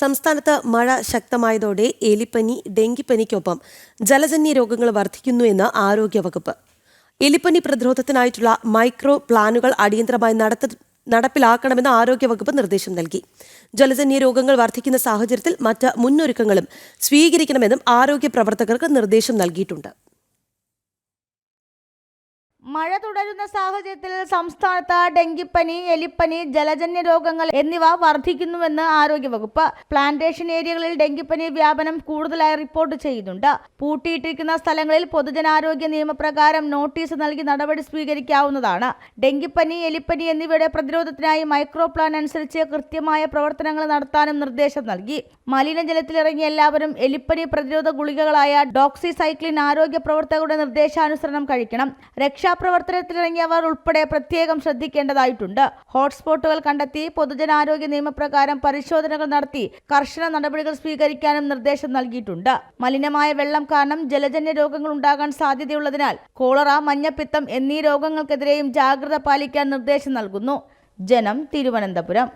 സംസ്ഥാനത്ത് മഴ ശക്തമായതോടെ എലിപ്പനി ഡെങ്കിപ്പനിക്കൊപ്പം ജലജന്യ രോഗങ്ങൾ വർദ്ധിക്കുന്നു എന്ന് ആരോഗ്യവകുപ്പ്. എലിപ്പനി പ്രതിരോധത്തിനായിട്ടുള്ള മൈക്രോ പ്ലാനുകൾ അടിയന്തരമായി നടത്ത നടപ്പിലാക്കണമെന്ന് ആരോഗ്യവകുപ്പ് നിർദ്ദേശം നൽകി. ജലജന്യ രോഗങ്ങൾ വർദ്ധിക്കുന്ന സാഹചര്യത്തിൽ മറ്റ് മുന്നൊരുക്കങ്ങളും സ്വീകരിക്കണമെന്നും ആരോഗ്യ പ്രവർത്തകർക്ക് നിർദ്ദേശം നൽകിയിട്ടുണ്ട്. മഴ തുടരുന്ന സാഹചര്യത്തിൽ സംസ്ഥാനത്ത് ഡെങ്കിപ്പനി എലിപ്പനി ജലജന്യ രോഗങ്ങൾ എന്നിവ വർദ്ധിക്കുന്നുവെന്ന് ആരോഗ്യവകുപ്പ്. പ്ലാന്റേഷൻ ഏരിയകളിൽ ഡെങ്കിപ്പനി വ്യാപനം കൂടുതലായി റിപ്പോർട്ട് ചെയ്യുന്നുണ്ട്. പൂട്ടിയിട്ടിരിക്കുന്ന സ്ഥലങ്ങളിൽ പൊതുജനാരോഗ്യ നിയമപ്രകാരം നോട്ടീസ് നൽകി നടപടി സ്വീകരിക്കാവുന്നതാണ്. ഡെങ്കിപ്പനി എലിപ്പനി എന്നിവയുടെ പ്രതിരോധത്തിനായി മൈക്രോ പ്ലാൻ അനുസരിച്ച് കൃത്യമായ പ്രവർത്തനങ്ങൾ നടത്താനും നിർദ്ദേശം നൽകി. മലിനജലത്തിലിറങ്ങിയ എല്ലാവരും എലിപ്പനി പ്രതിരോധ ഗുളികകളായ ഡോക്സിസൈക്ലിൻ ആരോഗ്യ പ്രവർത്തകരുടെ നിർദ്ദേശാനുസരണം കഴിക്കണം. രക്ഷാപ്രവർത്തനത്തിലിറങ്ങിയവർ ഉൾപ്പെടെ പ്രത്യേകം ശ്രദ്ധിക്കേണ്ടതായിട്ടുണ്ട്. ഹോട്ട്സ്പോട്ടുകൾ കണ്ടെത്തി പൊതുജനാരോഗ്യ നിയമപ്രകാരം പരിശോധനകൾ നടത്തി കർശന നടപടികൾ സ്വീകരിക്കാനും നിർദ്ദേശം നൽകിയിട്ടുണ്ട്. മലിനമായ വെള്ളം കാരണം ജലജന്യ രോഗങ്ങൾ ഉണ്ടാകാൻ സാധ്യതയുള്ളതിനാൽ കോളറ മഞ്ഞപ്പിത്തം എന്നീ രോഗങ്ങൾക്കെതിരെയും ജാഗ്രത പാലിക്കാൻ നിർദ്ദേശം നൽകുന്നു. ജനം തിരുവനന്തപുരം.